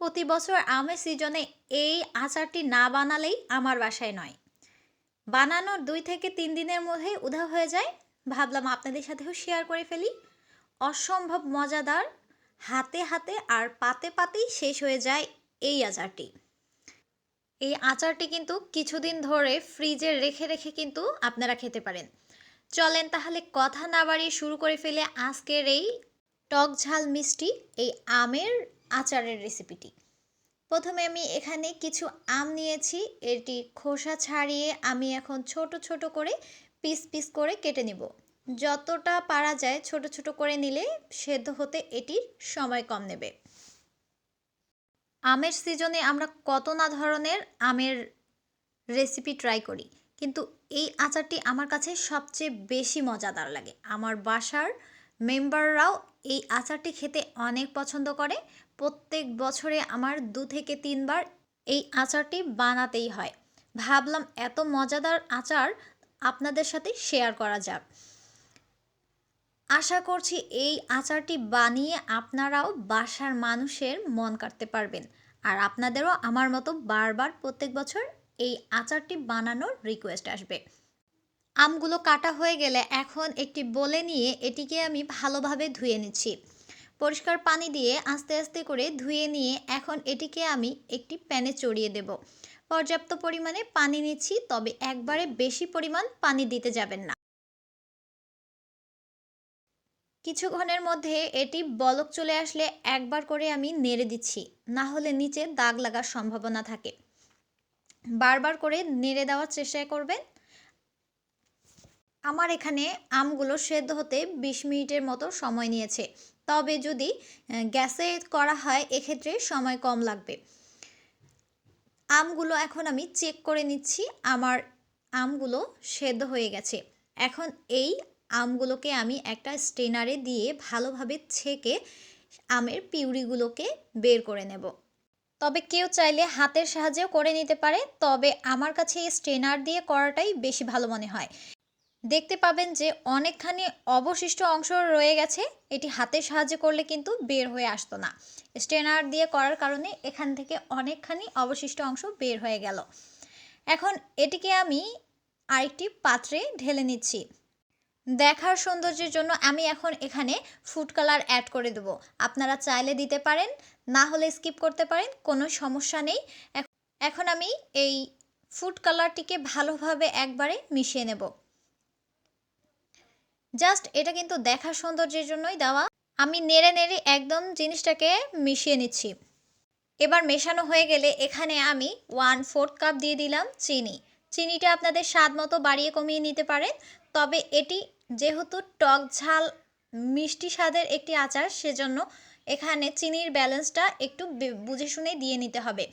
প্রতি বছর আমের সিজনে এই আচারটি না বানালেই আমার বাসায় নয়। বানানোর দুই থেকে তিন দিনের মধ্যেই উধা হয়ে যায়। ভাবলাম আপনাদের সাথেও শেয়ার করে ফেলি। অসম্ভব মজাদার, হাতে হাতে আর পাতে পাতেই শেষ হয়ে যায় এই আচারটি। এই আচারটি কিন্তু কিছুদিন ধরে ফ্রিজে রেখে রেখে কিন্তু আপনারা খেতে পারেন। চলেন তাহলে কথা না বাড়িয়ে শুরু করে ফেলে আজকের এই টক ঝাল মিষ্টি এই আমের আচারের রেসিপিটি প্রথমে আমি এখানে কিছু আম নিয়েছি, এটি খোসা ছাড়িয়ে আমি এখন ছোট ছোট করে পিস পিস করে কেটে নিব। যতটা পারা যায় ছোট ছোট করে নিলে সেদ্ধ হতে এটির সময় কম নেবে। আমের সিজনে আমরা কত না ধরনের আমের রেসিপি ট্রাই করি, কিন্তু এই আচারটি আমার কাছে সবচেয়ে বেশি মজাদার লাগে। আমার বাসার মেম্বাররাও এই আচারটি খেতে অনেক পছন্দ করে। প্রত্যেক বছরে আমার দু থেকে তিনবার এই আচারটি বানাতেই হয়। ভাবলাম এত মজাদার আচার আপনাদের সাথে শেয়ার করা যাক। আশা করছি এই আচারটি বানিয়ে আপনারাও বাসার মানুষের মন কাটতে পারবেন। আর আপনাদেরও আমার মতো বারবার প্রত্যেক বছর এই আচারটি বানানোর রিকোয়েস্ট আসবে। আমগুলো কাটা হয়ে গেলে এখন একটি বলে নিয়ে এটিকে আমি ভালোভাবে ধুয়ে নিচ্ছি। পরিষ্কার পানি দিয়ে আস্তে আস্তে করে ধুয়ে নিয়ে এখন এটিকে আমি একটি প্যানে চড়িয়ে দেব। পর্যাপ্ত পরিমাণে পানি নিচ্ছি, তবে একবারে বেশি পরিমাণ পানি দিতে যাবেন না। কিছুক্ষণের মধ্যে এটি বলক চলে আসলে একবার করে আমি নেড়ে দিচ্ছি, না হলে নিচে দাগ লাগার সম্ভাবনা থাকে। বারবার করে নেড়ে দেওয়ার চেষ্টা করবেন আমার এখানে আমগুলো সেদ্ধ হতে বিশ মিনিটের মতো সময় নিয়েছে। তবে যদি গ্যাসে করা হয়, এক্ষেত্রে সময় কম লাগবে। আমগুলো এখন আমি চেক করে নিচ্ছি, আমার আমগুলো সেদ্ধ হয়ে গেছে। এখন এই আমগুলোকে আমি একটা স্টেনারে দিয়ে ভালোভাবে ছেঁকে আমের পিউরিগুলোকে বের করে নেব। তবে কেউ চাইলে হাতের সাহায্যেও করে নিতে পারে, তবে আমার কাছে এই স্টেনার দিয়ে করাটাই বেশি ভালো মনে হয়। দেখতে পাবেন যে অনেকখানি অবশিষ্ট অংশ রয়ে গেছে। এটি হাতের সাহায্যে করলে কিন্তু বের হয়ে আসতো না। স্টেনার দিয়ে করার কারণে এখান থেকে অনেকখানি অবশিষ্ট অংশ বের হয়ে গেল। এখন এটিকে আমি আরেকটি পাত্রে ঢেলে নিচ্ছি। দেখার সৌন্দর্যের জন্য আমি এখন এখানে ফুড কালার অ্যাড করে দেবো। আপনারা চাইলে দিতে পারেন, না হলে স্কিপ করতে পারেন, কোনো সমস্যা নেই। এখন আমি এই ফুড কালারটিকে ভালোভাবে একবারে মিশিয়ে নেব। জাস্ট এটা কিন্তু দেখা সৌন্দর্যের জন্যই দেওয়া। আমি নেড়ে নেড়ে একদম জিনিসটাকে মিশিয়ে নিচ্ছি। এবার মেশানো হয়ে গেলে এখানে আমি ওয়ান ফোর্থ কাপ দিয়ে দিলাম চিনি। চিনিটা আপনাদের স্বাদ মতো বাড়িয়ে কমিয়ে নিতে পারেন। তবে এটি যেহেতু টক ঝাল, মিষ্টি স্বাদের একটি আচার, সেজন্য এখানে চিনির ব্যালেন্সটা একটু বুঝে শুনে দিয়ে নিতে হবে।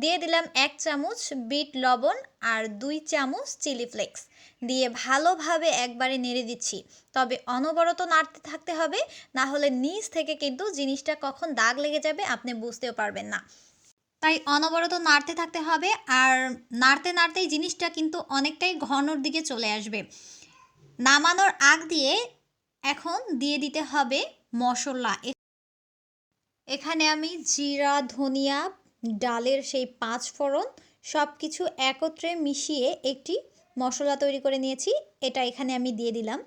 দিয়ে দিলাম এক চামচ বিট লবণ আর দুই চামচ চিলি ফ্লেক্স। দিয়ে ভালোভাবে একবারে নেড়ে দিচ্ছি। তবে অনবরত নাড়তে থাকতে হবে, না হলে নিচ থেকে কিন্তু জিনিসটা কখন দাগ লেগে যাবে আপনি বুঝতেও পারবেন না। তাই অনবরত নাড়তে থাকতে হবে আর নাড়তে নাড়তেই জিনিসটা কিন্তু অনেকটাই ঘনর দিকে চলে আসবে। নামানোর আগ দিয়ে এখন দিয়ে দিতে হবে মশলা। এখানে আমি জিরা, ধনিয়া, ডালের সেই পাঁচ ফোড়ন সব কিছু একত্রে মিশিয়ে একটি মশলা তৈরি করে নিয়েছি। এটা এখানে আমি দিয়ে দিলাম।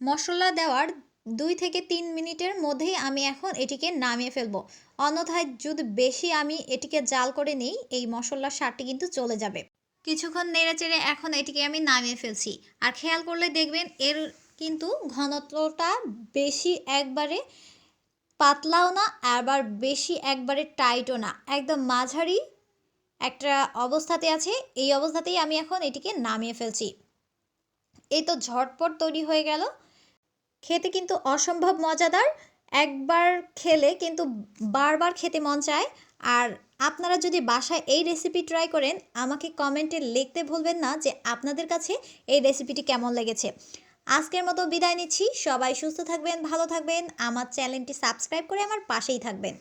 মশলা দেওয়ার দুই থেকে তিন মিনিটের মধ্যেই আমি এখন এটিকে নামিয়ে ফেলব। অন্যথায় যদি বেশি আমি এটিকে জাল করে নিই, এই মশলার স্বাদটি কিন্তু চলে যাবে। কিছুক্ষণ নেড়ে চেড়ে এখন এটিকে আমি নামিয়ে ফেলছি। আর খেয়াল করলে দেখবেন এর কিন্তু ঘনত্বটা বেশি একবারে পাতলাও না, আবার বেশি একবারে টাইটও না। একদম মাঝারি একটা অবস্থাতে আছে। এই অবস্থাতেই আমি এখন এটিকে নামিয়ে ফেলছি। এই তো ঝটপট তৈরি হয়ে গেল। খেতে কিন্তু অসম্ভব মজাদার। একবার খেলে কিন্তু বারবার খেতে মন চায়। আর আপনারা যদি বাসায় এই রেসিপি ট্রাই করেন, আমাকে কমেন্টে লিখতে ভুলবেন না যে আপনাদের কাছে এই রেসিপিটি কেমন লেগেছে। আজকের মতো বিদায় নিচ্ছি। সবাই সুস্থ থাকবেন, ভালো থাকবেন। আমার চ্যানেলটি সাবস্ক্রাইব করে আমার পাশেই থাকবেন।